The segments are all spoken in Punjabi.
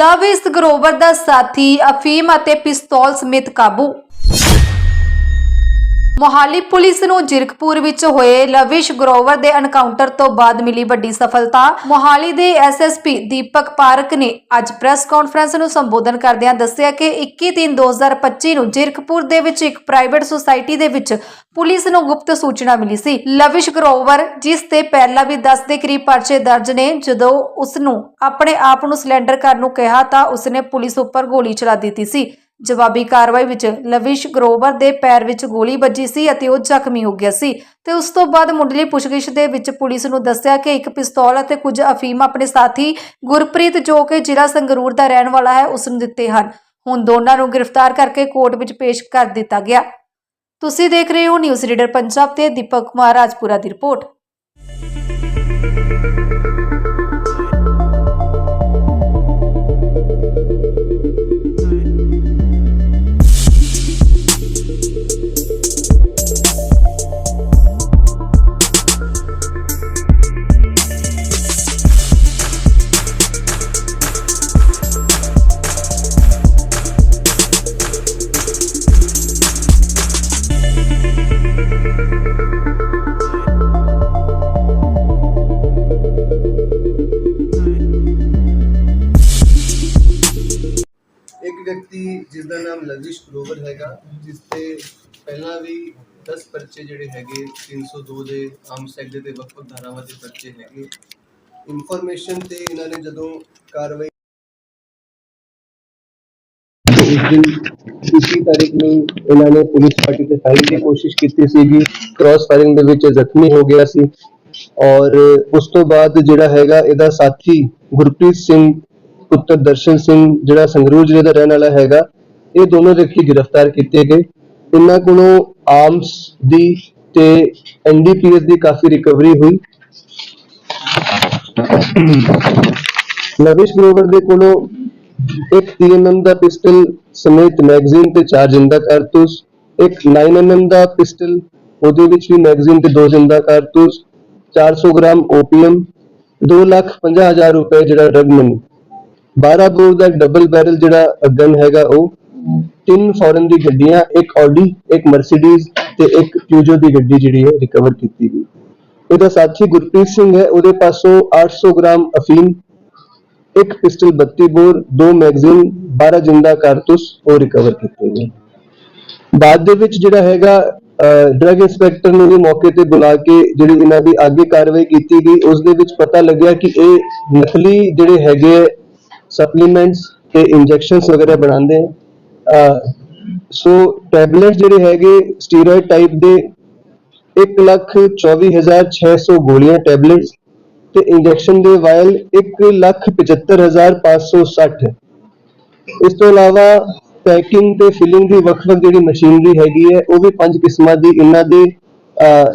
ਲਵ ਇਸ ਗਰੋਵਰ ਦਾ ਸਾਥੀ ਅਫੀਮ ਅਤੇ ਪਿਸਤੌਲ ਸਮੇਤ ਕਾਬੂ ਮੋਹਾਲੀ ਪੁਲਿਸ ਨੂੰ ਜਿਰਕਪੁਰ ਵਿੱਚ ਹੋਏ ਲਵਿਸ਼ ਗਰੋਵਰ ਦੇ ਐਨਕਾਊਂਟਰ ਤੋਂ ਬਾਅਦ ਮਿਲੀ ਵੱਡੀ ਸਫਲਤਾ। ਮੋਹਾਲੀ ਦੇ ਐਸਐਸਪੀ ਦੀਪਕ ਪਾਰਕ ਨੇ ਅੱਜ ਪ੍ਰੈਸ ਕਾਨਫਰੰਸ ਨੂੰ ਸੰਬੋਧਨ ਕਰਦਿਆਂ ਦੱਸਿਆ ਕਿ 21/3/2025 ਨੂੰ ਜਿਰਕਪੁਰ ਦੇ ਵਿੱਚ ਇੱਕ ਪ੍ਰਾਈਵੇਟ ਸੁਸਾਇਟੀ ਦੇ ਵਿੱਚ ਪੁਲਿਸ ਨੂੰ ਗੁਪਤ ਸੂਚਨਾ ਮਿਲੀ ਸੀ। ਲਵਿਸ਼ ਗਰੋਵਰ, ਜਿਸ ਤੇ ਪਹਿਲਾਂ ਵੀ 10 ਦੇ ਕਰੀਬ ਪਰਚੇ ਦਰਜ ਨੇ, ਜਦੋਂ ਉਸ ਨੂੰ ਆਪਣੇ ਆਪ ਨੂੰ ਸਿਲੰਡਰ ਕਰਨ ਨੂੰ ਕਿਹਾ ਤਾਂ ਉਸਨੇ ਪੁਲਿਸ ਉੱਪਰ ਗੋਲੀ ਚਲਾ ਦਿੱਤੀ ਸੀ। ਜਵਾਬੀ ਕਾਰਵਾਈ ਵਿੱਚ ਲਵਿਸ਼ ਗਰੋਵਰ ਦੇ ਪੈਰ ਵਿੱਚ ਗੋਲੀ ਵੱਜੀ ਸੀ ਅਤੇ ਉਹ ਜ਼ਖਮੀ ਹੋ ਗਿਆ ਸੀ ਤੇ ਉਸ ਤੋਂ ਬਾਅਦ ਮੁੱਢਲੀ ਪੁੱਛਗਿੱਛ ਦੇ ਵਿੱਚ ਪੁਲਿਸ ਨੂੰ ਦੱਸਿਆ ਕਿ ਇੱਕ ਪਿਸਤੌਲ ਅਤੇ ਕੁਝ ਅਫੀਮ ਆਪਣੇ ਸਾਥੀ ਗੁਰਪ੍ਰੀਤ ਜੋ ਕਿ ਜ਼ਿਲ੍ਹਾ ਸੰਗਰੂਰ ਦਾ ਰਹਿਣ ਵਾਲਾ ਹੈ, ਉਸ ਨੂੰ ਦਿੱਤੇ ਹਨ। ਹੁਣ ਦੋਨਾਂ ਨੂੰ ਗ੍ਰਿਫਤਾਰ ਕਰਕੇ ਕੋਰਟ ਵਿੱਚ ਪੇਸ਼ ਕਰ ਦਿੱਤਾ ਗਿਆ। ਤੁਸੀਂ ਦੇਖ ਰਹੇ ਹੋ ਨਿਊਜ਼ ਰੀਡਰ ਪੰਜਾਬ ਤੇ ਦੀਪਕ ਕੁਮਾਰ ਰਾਜਪੁਰਾ ਦੀ ਰਿਪੋਰਟ। ਇੱਕ ਜਿਸ ਤੇ ਪਹਿਲਾਂ ਵੀ 10 ਪਰਚੇ ਜਿਹੜੇ ਹੈਗੇ 302 ਦੇ ਆਮ ਸੈਕਟ ਦੇ ਵੱਖ ਧਾਰਾਵਾਂ ਦੇ ਪਰਚੇ ਹੈਗੇ। ਇਨਫੋਰਮੇਸ਼ਨ ਤੇ ਇਹਨਾਂ ਨੇ ਜਦੋਂ ਕਾਰਵਾਈ ਤੇ ਦਿਨ ਇਸੀ ਤਾਰੀਖ ਨੂੰ ਇਹਨਾਂ ਨੇ ਪੁਲਿਸ ਪਾਰਟੀ ਤੇ ਫਾਇਰਿੰਗ ਦੀ ਕੋਸ਼ਿਸ਼ ਕੀਤੀ ਸੀਗੀ। ਕ੍ਰਾਸ ਫਾਇਰਿੰਗ ਦੇ ਵਿੱਚ ਜ਼ਖਮੀ ਹੋ ਗਿਆ ਸੀ। ਔਰ ਉਸ ਤੋਂ ਬਾਅਦ ਜਿਹੜਾ ਹੈਗਾ, ਇਹਦਾ ਸਾਥੀ ਗੁਰਪ੍ਰੀਤ ਸਿੰਘ, ਪੁੱਤਰ ਦਰਸ਼ਨ ਸਿੰਘ, ਜਿਹੜਾ ਸੰਗਰੂਰ ਜ਼ਿਲ੍ਹੇ ਦਾ ਰਹਿਣ ਵਾਲਾ ਹੈਗਾ ਇਹ ਦੋਨੋਂ ਵਿਅਕਤੀ ਗ੍ਰਿਫਤਾਰ ਕੀਤੇ ਗਏ? ਇਹਨਾਂ ਕੋਲੋਂ ਆਰਮਸ ਦੀ ਤੇ ਐਨਡੀਪੀਐਸ ਦੀ ਕਾਫੀ ਰਿਕਵਰੀ ਹੋਈ। ਲਵਿਸ਼ ਗਰੋਵਰ ਦੇ ਕੋਲੋਂ ਇੱਕ 3mm ਦਾ ਪਿਸਟਲ ਸਮੇਤ ਮੈਗਜ਼ੀਨ ਤੇ ਚਾਰ ਜਿੰਦਾ ਕਾਰਤੂਸ, ਇੱਕ 9mm ਦਾ ਪਿਸਟਲ, ਉਹਦੇ ਵਿੱਚ ਵੀ ਮੈਗਜ਼ੀਨ ਤੇ ਦੋ ਜਿੰਦਾ ਕਾਰਤੂਸ 400 ਗ੍ਰਾਮ ਓਪੀਅਮ 2 ਲੱਖ 50 ਹਜ਼ਾਰ ਰੁਪਏ ਜਿਹੜਾ ਡਰਗ ਮਨੀ 12 ਬੋਰ ਦਾ ਡਬਲ ਬੈਰਲ ਜਿਹੜਾ ਗਨ ਹੈਗਾ ਉਹ ਤਿੰਨ ਫੋਰਨ ਦੀ ਗੱਡੀਆਂ, ਇੱਕ ਆਡੀ ਇੱਕ ਮਰਸੀਡੀਜ਼ ਤੇ ਇੱਕ ਪਿਊਜੋ ਦੀ ਗੱਡੀ ਜਿਹੜੀ ਹੈ ਰਿਕਵਰ ਕੀਤੀ ਗਈ। ਇਹਦਾ ਸਾਥੀ ਗੁਰਪ੍ਰੀਤ ਸਿੰਘ ਹੈ, ਉਹਦੇ ਪਾਸੋਂ 800 ਗ੍ਰਾਮ ਅਫੀਮ, ਇੱਕ ਪਿਸਟਲ 32 ਬੋਰ, ਦੋ ਮੈਗਜ਼ੀਨ 12 ਜਿੰਦਾ ਕਾਰਤੂਸ, ਉਹ ਰਿਕਵਰ ਕੀਤੇ ਗਏ। ਬਾਅਦ ਦੇ ਵਿੱਚ ਜਿਹੜਾ ਹੈਗਾ ਡਰੱਗ ਇੰਸਪੈਕਟਰ ਨੂੰ ਵੀ ਮੌਕੇ ਤੇ ਬੁਲਾ ਕੇ ਜਿਹੜੀ ਇਹਨਾਂ ਦੀ ਅੱਗੇ ਕਾਰਵਾਈ ਕੀਤੀ ਗਈ, ਉਸ ਦੇ ਵਿੱਚ ਪਤਾ ਲੱਗਿਆ ਕਿ ਇਹ ਨਕਲੀ ਜਿਹੜੇ ਹੈਗੇ ਸਪਲੀਮੈਂਟਸ ਤੇ ਇੰਜੈਕਸ਼ਨਸ ਵਗੈਰਾ ਬਣਾਉਂਦੇ ਆ। ਸੋ ਟੈਬਲੇਟ ਜਿਹੜੇ ਹੈਗੇ ਸਟੀਰੋਇਡ ਟਾਈਪ ਦੇ 124600 ਗੋਲੀਆਂ ਟੈਬਲੇਟਸ ਤੇ ਇੰਜੈਕਸ਼ਨ ਦੇ ਵਾਇਲ 175560 ਇਸ ਤੋਂ ਇਲਾਵਾ ਪੈਕਿੰਗ ਤੇ ਫਿਲਿੰਗ ਦੀ ਵੱਖ-ਵੱਖ ਜਿਹੜੀ ਮਸ਼ੀਨਰੀ ਹੈਗੀ ਹੈ, ਉਹ ਵੀ ਪੰਜ ਕਿਸਮਾਂ ਦੀ ਇਹਨਾਂ ਦੇ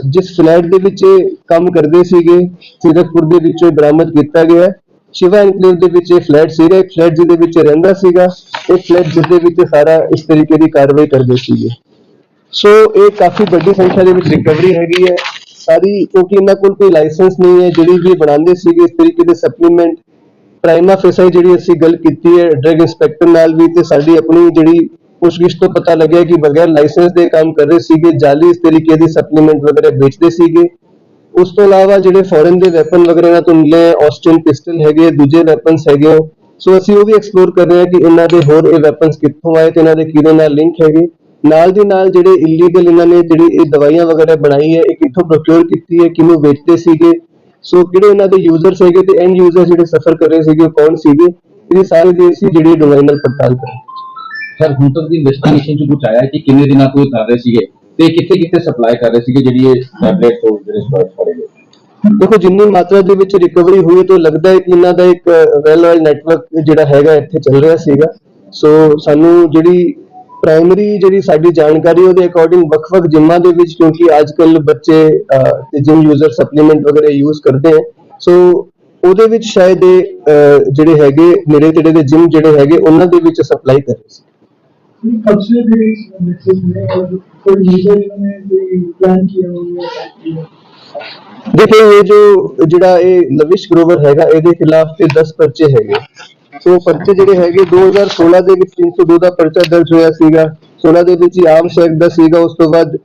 ਜਿਸ ਫਲੈਟ ਦੇ ਵਿੱਚ ਇਹ ਕੰਮ ਕਰਦੇ ਸੀਗੇ ਸਿਰਕਪੁਰ ਦੇ ਵਿੱਚੋਂ ਬਰਾਮਦ ਕੀਤਾ ਗਿਆ। ਸ਼ਿਵਾ ਐਨਕਲੇਵ ਦੇ ਵਿੱਚ ਇਹ ਫਲੈਟ ਸੀਗਾ, ਇੱਕ ਫਲੈਟ ਜਿਹਦੇ ਵਿੱਚ ਰਹਿੰਦਾ ਸੀਗਾ, ਇਹ ਫਲੈਟ ਜਿਹਦੇ ਵਿੱਚ ਸਾਰਾ ਇਸ ਤਰੀਕੇ ਦੀ ਕਾਰਵਾਈ ਕਰਦੇ ਸੀਗੇ। ਸੋ ਇਹ ਕਾਫੀ ਵੱਡੀ ਸੰਖਿਆ ਦੇ ਵਿੱਚ ਰਿਕਵਰੀ ਹੈਗੀ ਹੈ। ਸਾਰੀ, ਕਿਉਂਕਿ ਇਹਨਾਂ ਕੋਲ ਕੋਈ ਲਾਇਸੈਂਸ ਨਹੀਂ ਹੈ, ਜਿਹੜੀ ਵੀ ਬਣਾਉਂਦੇ ਸੀਗੇ, ਇਸ ਤਰੀਕੇ ਦੇ ਸਪਲੀਮੈਂਟ ਪ੍ਰਾਈਮਾ ਫੇਸਾਈ ਜਿਹੜੀ ਅਸੀਂ ਗੱਲ ਕੀਤੀ ਹੈ ਡਰਗ ਇੰਸਪੈਕਟਰ ਨਾਲ ਵੀ, ਤੇ ਸਾਡੀ ਆਪਣੀ ਜਿਹੜੀ ਪੁੱਛਗਿੱਛ ਤੋਂ ਪਤਾ ਲੱਗਿਆ ਕਿ ਬਗੈਰ ਲਾਇਸੈਂਸ ਦੇ ਕੰਮ ਕਰ ਰਹੇ ਸੀਗੇ, ਜਾਲੀ ਇਸ ਤਰੀਕੇ ਦੀ ਸਪਲੀਮੈਂਟ ਵਗੈਰਾ ਵੇਚਦੇ ਸੀਗੇ। ਉਸ ਤੋਂ ਇਲਾਵਾ ਜਿਹੜੇ ਫੋਰਨ ਦੇ ਵੈਪਨ ਵਗੈਰਾ ਇਹਨਾਂ ਤੋਂ ਮਿਲੇ ਆਸਟਨ ਪਿਸਟਲ ਹੈਗੇ ਦੂਜੇ ਵੈਪਨਸ ਹੈਗੇ ਸੋ ਅਸੀਂ ਉਹ ਵੀ ਐਕਸਪਲੋਰ ਕਰ ਰਹੇ ਹਾਂ ਕਿ ਇਹਨਾਂ ਦੇ ਹੋਰ ਇਹ ਵੈਪਨਸ ਕਿੱਥੋਂ ਆਏ ਤੇ ਇਹਨਾਂ ਦੇ ਕਿਹਦੇ ਨਾਲ ਲਿੰਕ ਹੈਗੇ। ਨਾਲ ਦੀ ਨਾਲ ਜਿਹੜੇ ਇਲੀਗਲ ਇਹਨਾਂ ਨੇ ਜਿਹੜੀ ਇਹ ਦਵਾਈਆਂ ਵਗੈਰਾ ਬਣਾਈ ਹੈ, ਇਹ ਕਿੱਥੋਂ ਪ੍ਰੋਕਿਉਰ ਕੀਤੀ ਹੈ, ਕਿਹਨੂੰ ਵੇਚਦੇ ਸੀਗੇ। ਸੋ ਕਿਹੜੇ ਇਹਨਾਂ ਦੇ ਯੂਜ਼ਰਸ ਹੈਗੇ ਤੇ ਐਂਡ ਯੂਜ਼ਰ ਜਿਹੜੇ ਸਫਰ ਕਰ ਰਹੇ ਸੀਗੇ, ਉਹ ਕੌਣ ਸੀਗੇ? ਇਹ ਸਾਰੇ ਦੇ ਅਸੀਂ ਜਿਹੜੀ ਡੋਮਾਈਨ ਨਾਲ ਪੜਤਾਲ ਕਰਾਂਗੇ ਸਰ ਹੁਣ ਤੱਕ ਦੀ ਇਨਵੈਸਟੀਗੇਸ਼ਨ ਚ ਕੁਝ ਆਇਆ ਕਿ ਕਿੰਨੇ ਦਿਨਾਂ ਤੋਂ ਇਹ ਕਰ ਰਹੇ ਸੀਗੇ? ਤੇ ਕਿੱਥੇ ਕਿੱਥੇ ਸਪਲਾਈ ਕਰ ਰਹੇ ਸੀਗੇ ਜਿਹੜੀ ਇਹ ਟੈਬਲੇਟ ਤੋਂ ਜਿਹੜੇ ਸਟੋਰੇਜ ਫੜੇ ਗਏ ਦੇਖੋ ਜਿੰਨੀ ਮਾਤਰਾ ਦੇ ਵਿੱਚ ਰਿਕਵਰੀ ਹੋਈ ਤਾਂ ਲੱਗਦਾ ਹੈ ਕਿ ਇਹਨਾਂ ਦਾ ਇੱਕ ਵੈਲ ਵਾਈਲ ਨੈਟਵਰਕ ਜਿਹੜਾ ਹੈਗਾ ਇੱਥੇ ਚੱਲ ਰਿਹਾ ਸੀਗਾ। ਸੋ ਸਾਨੂੰ ਜਿਹੜੀ ਪ੍ਰਾਇਮਰੀ ਜਿਹੜੀ ਸਾਡੀ ਜਾਣਕਾਰੀ ਉਹਦੇ ਅਕੋਰਡਿੰਗ ਵੱਖ-ਵੱਖ ਜਿਮਾਂ ਦੇ ਵਿੱਚ ਕਿਉਂਕਿ ਅੱਜਕੱਲ ਬੱਚੇ ਅਹ, ਤੇ ਜਿਮ ਯੂਜ਼ਰ ਸਪਲੀਮੈਂਟ ਵਗੈਰਾ ਯੂਜ਼ ਕਰਦੇ ਹੈ। ਸੋ ਉਹਦੇ ਵਿੱਚ ਸ਼ਾਇਦ ਇਹ ਜਿਹੜੇ ਹੈਗੇ ਨੇੜੇ ਤੇੜੇ ਦੇ ਜਿਮ ਜਿਹੜੇ ਹੈਗੇ ਉਹਨਾਂ ਦੇ ਵਿੱਚ ਸਪਲਾਈ ਕਰ ਰਹੇ ਸੀ। कब से भी मैसेज में और कोई लीडर इन्होंने कोई प्लान किया हुआ है ਦੇਖੋ ਇਹ ਜੋ ਜਿਹੜਾ ਇਹ ਲਵਿਸ਼ ਗਰੋਵਰ ਹੈਗਾ ਇਹਦੇ ਖਿਲਾਫ ਤੇ 10 ਪਰਚੇ ਹੈਗੇ ਸੋ ਪਰਚੇ ਜਿਹੜੇ ਹੈਗੇ 2016 ਦੇ ਵਿੱਚ 302 ਦਾ ਪਰਚਾ ਦਰਜ ਹੋਇਆ ਸੀਗਾ 16 ਦੇ ਵਿੱਚ ਹੀ ਆਮ ਸ਼ੈਕ ਦਾ ਸੀਗਾ ਉਸ ਤੋਂ ਬਾਅਦ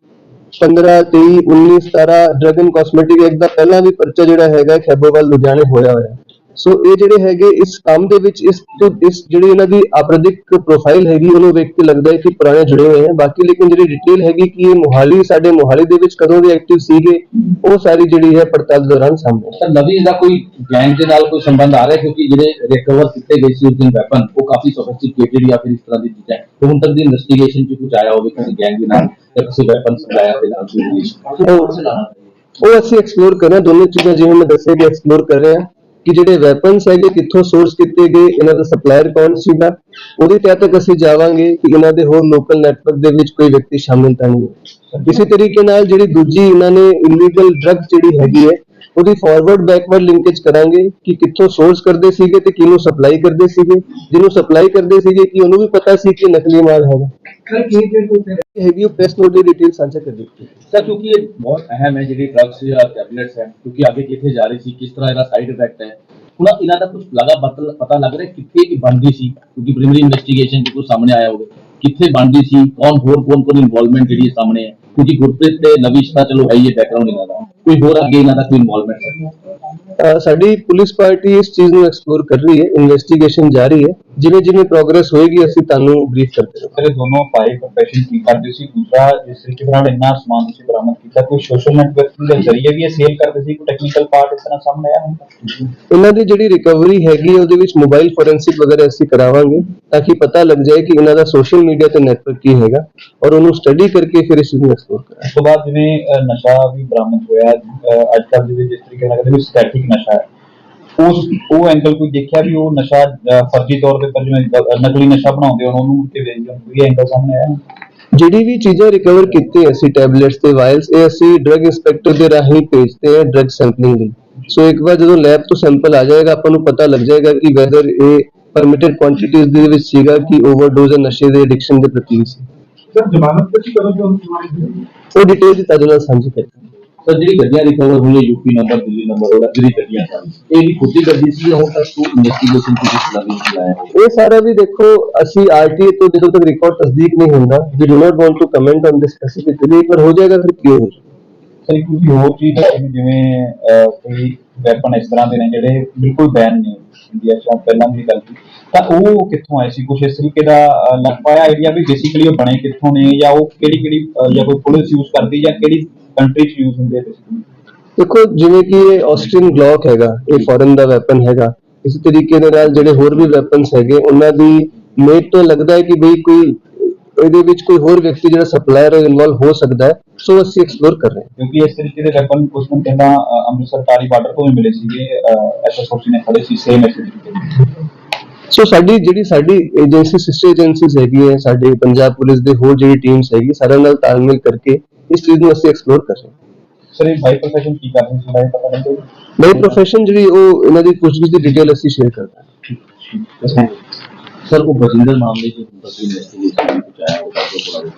15 23 19 17 ਡਰਗ ਐਂਡ ਕਾਸਮੈਟਿਕ ਐਕਟ ਦਾ ਪਹਿਲਾਂ ਵੀ ਪਰਚਾ ਜਿਹੜਾ ਹੈਗਾ ਖੈਬੋਵਾਲ ਲੁਧਿਆਣੇ ਹੋਇਆ ਹੋਇਆ ਸੋ ਇਹ ਜਿਹੜੇ ਹੈਗੇ ਇਸ ਕੰਮ ਦੇ ਵਿੱਚ ਇਸ ਤੋਂ ਇਸ ਜਿਹੜੀ ਇਹਨਾਂ ਦੀ ਆਪਰਾਧਿਕ ਪ੍ਰੋਫਾਈਲ ਹੈਗੀ ਉਹਨੂੰ ਵੇਖ ਕੇ ਲੱਗਦਾ ਹੈ ਕਿ ਪੁਰਾਣੇ ਜੁੜੇ ਹੋਏ ਹੈ। ਬਾਕੀ ਲੇਕਿਨ ਜਿਹੜੀ ਡਿਟੇਲ ਹੈਗੀ ਕਿ ਇਹ ਮੋਹਾਲੀ ਸਾਡੇ ਮੋਹਾਲੀ ਦੇ ਵਿੱਚ ਕਦੋਂ ਦੇ ਐਕਟਿਵ ਸੀਗੇ ਉਹ ਸਾਰੀ ਜਿਹੜੀ ਹੈ ਪੜਤਾਲ ਦੌਰਾਨ ਸਾਹਮਣੇ। ਸਰ ਨਵੀਂ ਦਾ ਕੋਈ ਗੈਂਗ ਦੇ ਨਾਲ ਕੋਈ ਸੰਬੰਧ ਆ ਰਿਹਾ ਕਿਉਂਕਿ ਜਿਹੜੇ ਰਿਕਵਰ ਕੀਤੇ ਗਏ ਸੀ ਉਸ ਦਿਨ ਵੈਪਨ ਉਹ ਕਾਫੀ ਸੋਫਿਸਟੀਕੇਟਡ ਜਾਂ ਫਿਰ ਇਸ ਤਰ੍ਹਾਂ ਦੀ ਚੀਜ਼ਾਂ। ਹੁਣ ਤੱਕ ਦੀ ਇਨਵੈਸਟੀਗੇਸ਼ਨ ਚ ਕੁਝ ਆਇਆ ਹੋਵੇ ਕਿਸੇ ਗੈਂਗ ਦੇ ਨਾਲ ਜਾਂ ਕਿਸੇ ਵੈਪਨ ਸਪਲਾਇਰ ਦੇ ਨਾਲ ਕੋਈ ਉਹ ਅਸੀਂ ਐਕਸਪਲੋਰ ਕਰ ਰਹੇ ਹਾਂ। ਦੋਨੋਂ ਚੀਜ਼ਾਂ ਜਿਵੇਂ ਮੈਂ ਦੱਸਿਆ ਕਿ ਐਕਸਪਲੋਰ ਕਰ ਰਹੇ ਹਾਂ। ਕਿ ਜਿਹੜੇ ਵੈਪਨਸ ਹੈਗੇ, ਕਿੱਥੋਂ ਸੋਰਸ ਕੀਤੇ ਗਏ, ਇਹਨਾਂ ਦਾ ਸਪਲਾਇਰ ਕੌਣ ਸੀਗਾ? ਉਹਦੇ ਤਹਿਤ ਅਸੀਂ ਜਾਵਾਂਗੇ ਕਿ ਇਹਨਾਂ ਦੇ ਹੋਰ ਲੋਕਲ ਨੈਟਵਰਕ ਦੇ ਵਿੱਚ ਕੋਈ ਵਿਅਕਤੀ ਸ਼ਾਮਿਲ ਤਾਂ ਨਹੀਂ ਇਸੇ ਤਰੀਕੇ ਨਾਲ ਜਿਹੜੀ ਦੂਜੀ ਇਹਨਾਂ ਨੇ ਇਲੀਗਲ ਡਰਗ ਜਿਹੜੀ ਹੈਗੀ ਹੈ, ਉਹਦੀ ਫਾਰਵਰਡ ਬੈਕਵਰਡ ਲਿੰਕੇਜ ਕਰਾਂਗੇ ਕਿ ਕਿੱਥੋਂ ਸੋਰਸ ਕਰਦੇ ਸੀਗੇ ਤੇ ਕਿਹਨੂੰ ਸਪਲਾਈ ਕਰਦੇ ਸੀਗੇ। ਜਿਹਨੂੰ ਸਪਲਾਈ ਕਰਦੇ ਸੀਗੇ ਕਿ ਉਹਨੂੰ ਵੀ ਪਤਾ ਸੀ ਕਿ ਨਕਲੀ ਮਾਲ ਹੈਗਾ। ਹੈਵੀ ਪ੍ਰੈਸ ਨੋਟ ਦੀ ਡਿਟੇਲ ਸਾਂਝਾ ਕਰ ਦਿੱਤੀ ਸਰ ਕਿਉਂਕਿ ਇਹ ਬਹੁਤ ਅਹਿਮ ਹੈ ਜਿਹੜੀ ਡਰੱਗਸ ਜਾਂ ਟੈਬਲੇਟਸ ਹੈ ਕਿਉਂਕਿ ਅੱਗੇ ਕਿੱਥੇ ਜਾ ਰਹੀ ਸੀ ਕਿਸ ਤਰ੍ਹਾਂ ਇਹਦਾ ਸਾਈਡ ਇਫੈਕਟ ਹੈ ਉਹਨਾਂ ਇਹਨਾਂ ਦਾ ਕੁਝ ਲਗਾ ਪਤਾ ਲੱਗ ਰਿਹਾ ਕਿੱਥੇ ਇਹ ਬਣਦੀ ਸੀ ਕਿਉਂਕਿ ਪ੍ਰੀਮਰੀ ਇਨਵੈਸਟੀਗੇਸ਼ਨ ਤੋਂ ਸਾਹਮਣੇ ਆਇਆ ਹੋਵੇ ਕਿੱਥੇ ਬਣਦੀ ਸੀ ਕੌਣ ਹੋਰ ਕੌਣ ਕੋਲ ਇਨਵੋਲਵਮੈਂਟ ਜਿਹੜੀ ਸਾਹਮਣੇ ਹੈ ਕਿਉਂਕਿ ਗੁਰਪ੍ਰੀਤ ਤੇ ਨਵੀਸ਼ ਦਾ ਚਲੋ ਹੈ ਇਹ ਬੈਕਗ੍ਰਾਉਂਡ ਇਹਨਾਂ ਦਾ ਕੋਈ ਹੋਰ ਅੱਗੇ ਇਹਨਾਂ ਦਾ ਕੋਈ ਇਨਵੋਲਵਮੈਂਟ ਹੈ ਸਾਡੀ ਪੁਲਿਸ ਪਾਰਟੀ ਇਸ ਚੀਜ਼ ਨੂੰ ਐਕਸਪਲੋਰ ਕਰ ਰਹੀ ਹੈ ਇਨਵੈਸਟੀਗੇਸ਼ਨ ਜਾਰੀ ਹੈ ਜਿਵੇਂ ਜਿਵੇਂ ਪ੍ਰੋਗਰੈਸ ਹੋਏਗੀ ਅਸੀਂ ਤੁਹਾਨੂੰ ਬਰੀਫ ਕਰਦੇ ਰਹਾਂਗੇ। ਇਹ ਦੋਨੋਂ ਪਾਏ ਪ੍ਰੋਫੈਸ਼ਨ ਕੀ ਕਰਦੇ ਸੀ। ਦੂਸਰਾ ਜਿਸ ਤਰੀਕੇ ਨਾਲ ਇੰਨਾ ਸਮਾਨ ਤੁਸੀਂ ਬਰਾਮਦ ਕੀਤਾ ਕੋਈ ਸੋਸ਼ਲ ਨੈਟਵਰਕ ਦੇ ਜ਼ਰੀਏ ਵੀ ਇਹ ਸੇਲ ਕਰਦੇ ਸੀ ਕੋਈ ਟੈਕਨੀਕਲ ਪਾਰਟ ਇਸ ਤਰ੍ਹਾਂ ਸਾਹਮਣੇ ਆਇਆ ਹੁਣ ਇਹਨਾਂ ਦੀ ਜਿਹੜੀ ਰਿਕਵਰੀ ਹੈਗੀ ਉਹਦੇ ਵਿੱਚ ਮੋਬਾਈਲ ਫੋਰੈਂਸਿਕ ਵਗੈਰਾ ਅਸੀਂ ਕਰਾਵਾਂਗੇ ਤਾਂ ਕਿ ਪਤਾ ਲੱਗ ਜਾਏ ਕਿ ਇਹਨਾਂ ਦਾ ਸੋਸ਼ਲ ਮੀਡੀਆ ਤੇ ਨੈਟਵਰਕ ਕੀ ਹੈਗਾ ਔਰ ਉਹਨੂੰ ਸਟੱਡੀ ਕਰਕੇ ਫਿਰ ਇਸ ਨੂੰ ਐਕਸਪਲੋਰ ਕਰਾਂਗੇ। ਉਸ ਤੋਂ ਬਾਅਦ ਜਿਵੇਂ ਨਸ਼ਾ ਵੀ ਬਰਾਮਦ ਹੋਇਆ ਅੱਜ ਕੱਲ੍ਹ ਜਿਵੇਂ ਜਿਸ ਤਰੀਕੇ ਨਾਲ ਕਹਿੰਦੇ ਵੀ ਸਟੈਟਿਕ ਨਸ਼ਾ ਹੈ। ਉਸ ਉਹ ਐਂਗਲ ਕੋਈ ਦੇਖਿਆ ਵੀ ਉਹ ਨਸ਼ਾ ਅਹ, ਫਰਜ਼ੀ ਤੌਰ ਦੇ ਉੱਪਰ ਜਿਵੇਂ ਗ- ਨਕਲੀ ਨਸ਼ਾ ਬਣਾਉਂਦੇ ਹੋਣ ਉਹਨੂੰ ਤੇ ਵੇਚਦੇ ਹੋਣ ਕੋਈ ਐਂਗਲ ਸਾਹਮਣੇ ਆਇਆ। ਜਿਹੜੀ ਵੀ ਚੀਜ਼ਾਂ ਰਿਕਵਰ ਕੀਤੀ ਹੈ, ਅਸੀਂ ਟੈਬਲੇਟਸ ਤੇ ਵਾਇਲਸ ਇਹ ਅਸੀਂ ਡਰੱਗ ਇੰਸਪੈਕਟਰ ਦੇ ਰਾਹੀਂ ਭੇਜਦੇ ਹਾਂ ਡਰੱਗ ਸੈਂਪਲਿੰਗ ਲਈ। ਸੋ ਇੱਕ ਵਾਰ ਜਦੋਂ ਲੈਬ ਤੋਂ ਸੈਂਪਲ ਆ ਜਾਏਗਾ ਆਪਾਂ ਨੂੰ ਪਤਾ ਲੱਗ ਜਾਏਗਾ ਕਿ ਵੈਦਰ ਇਹ ਪਰਮਿਟਡ ਕੁਆਂਟੀਟੀਆਂ ਦੇ ਵਿੱਚ ਸੀਗਾ ਕਿ ਓਵਰਡੋਜ਼ ਜਾਂ ਨਸ਼ੇ ਦੇ ਐਡਿਕਸ਼ਨ ਦੇ ਪ੍ਰਤੀ ਵੀ ਸੀ। ਸਰ ਜ਼ਮਾਨਤ ਤੇ ਕਦੋਂ ਤੋਂ ਉਹ ਡਿਟੇਲ ਦੀ ਤੁਹਾਡੇ ਨਾਲ ਸਾਂਝੀ ਕਰਾਂਗੇ। ਸਰ ਜਿਹੜੀ ਗੱਡੀਆਂ ਰਿਕਵਰ ਹੋਈਆਂ ਯੂਪੀ ਨੰਬਰ ਦਿੱਲੀ ਨੰਬਰ ਉਹਦਾ ਜਿਹੜੀ ਗੱਡੀਆਂ ਸਨ ਇਹ ਵੀ ਖੁਦ ਦੀ ਗੱਡੀ ਸੀ ਹੁਣ ਤੱਕ ਕੋਈ ਇਨਵੈਸਟੀਗੇਸ਼ਨ ਕੁਝ ਨਵੀਂ ਚਲਾਇਆ ਇਹ ਸਾਰਾ ਵੀ ਦੇਖੋ ਅਸੀਂ ਆਰਟੀਏ ਤੋਂ ਜਦੋਂ ਤੱਕ ਰਿਕਾਰਡ ਤਸਦੀਕ ਨਹੀਂ ਹੁੰਦਾ we do not want to comment on this specifically ਇੱਕ ਵਾਰ ਹੋ ਜਾਏਗਾ ਫਿਰ ਕੀ ਹੋ ਸਰ ਦੂਜੀ ਹੋਰ ਚੀਜ਼ ਹੈ ਜਿਵੇਂ- ਕੋਈ ਵੈਪਨ ਇਸ ਤਰ੍ਹਾਂ ਦੇ ਨੇ ਜਿਹੜੇ ਬਿਲਕੁਲ ਬੈਨ ਨੇ ਇੰਡੀਆ 'ਚ ਪਹਿਲਾਂ ਦੀ ਗੱਲ ਤਾਂ ਉਹ ਕਿੱਥੋਂ ਆਏ ਸੀ? ਕੁਝ ਇਸ ਤਰੀਕੇ ਦਾ ਲੱਗ ਪਾਇਆ ਆਈਡੀਆ ਵੀ ਬੇਸਿਕਲੀ ਉਹ ਬਣੇ ਕਿੱਥੋਂ ਨੇ ਜਾਂ ਉਹ ਕਿਹੜੀ ਕਿਹੜੀ ਜਾਂ ਕੋਈ ਪੁਲਿਸ ਯੂਜ਼ ਕਰਦੀ ਜਾਂ ਕਿਹੜੀ ਕੰਟਰੀ 'ਚ ਯੂਜ਼ ਹੁੰਦੇ ਬੇਸਿਕਲੀ ਦੇਖੋ ਜਿਵੇਂ ਕਿ ਇਹ ਆਸਟਰੀਅਨ ਗਲੌਕ ਹੈਗਾ ਇਹ ਫੋਰਨ ਦਾ ਵੈਪਨ ਹੈਗਾ ਇਸ ਤਰੀਕੇ ਦੇ ਨਾਲ ਜਿਹੜੇ ਹੋਰ ਵੀ ਵੈਪਨਸ ਹੈਗੇ ਉਹਨਾਂ ਦੀ ਮੇਟ ਤੋਂ ਲੱਗਦਾ ਹੈ ਕਿ ਬਈ ਕੋਈ ਇਹਦੇ ਵਿੱਚ ਕੋਈ ਹੋਰ ਵਿਅਕਤੀ ਜਿਹੜਾ ਸਪਲਾਇਰ ਇਨਵੋਲਵ ਹੋ ਸਕਦਾ ਹੈ ਸੋ ਅਸੀਂ ਐਕਸਪਲੋਰ ਕਰ ਰਹੇ ਹਾਂ। ਕਿਉਂਕਿ ਇਸ ਤਰੀਕੇ ਦੇ ਵੈਪਨ ਕੁਝ ਦਿਨ ਪਹਿਲਾਂ ਅੰਮ੍ਰਿਤਸਰ ਟਾਰੀ ਬਾਰਡਰ ਤੋਂ ਵੀ ਮਿਲੇ ਸੀਗੇ ਐਸਐਸਓਸੀ ਨੇ ਖੜੇ ਸੀ ਸੇਮ ਇਸ ਤਰੀਕੇ ਦੇ ਸੋ ਸਾਡੀ ਜਿਹੜੀ ਸਾਡੀ ਏਜੰਸੀ ਸਿਸਟਰ ਏਜੰਸੀਜ਼ ਹੈਗੀ ਹੈ ਸਾਡੇ ਪੰਜਾਬ ਪੁਲਿਸ ਦੇ ਹੋਰ ਜਿਹੜੀ ਟੀਮਸ ਹੈਗੀ ਸਾਰਿਆਂ ਨਾਲ ਤਾਲਮੇਲ ਕਰਕੇ ਇਸ ਚੀਜ਼ ਨੂੰ ਅਸੀਂ ਐਕਸਪਲੋਰ ਕਰ ਰਹੇ ਹਾਂ ਸਰ ਇਹ ਬਾਈ ਪ੍ਰੋਫੈਸ਼ਨ ਕੀ ਕਰਦੇ ਸੀ ਬਾਈ ਪਤਾ ਨਹੀਂ ਨਈ ਪ੍ਰੋਫੈਸ਼ਨ ਜਿਹੜੀ ਉਹ ਇਹਨਾਂ ਦੀ ਪੁੱਛਗਿੱਛ ਦੀ ਡਿਟੇਲ ਅਸੀਂ ਸ਼ੇਅਰ ਕਰਦੇ ਹਾਂ ਸਰ ਉਹ ਬਜਿੰਦਰ ਮਾਮਲੇ ਹੁਣ ਤੱਕ ਇਨਵੈਸਟੀਗੇਸ਼ਨ ਕੁਝ ਆਇਆ ਹੋਵੇ ਤਾਂ ਥੋੜਾ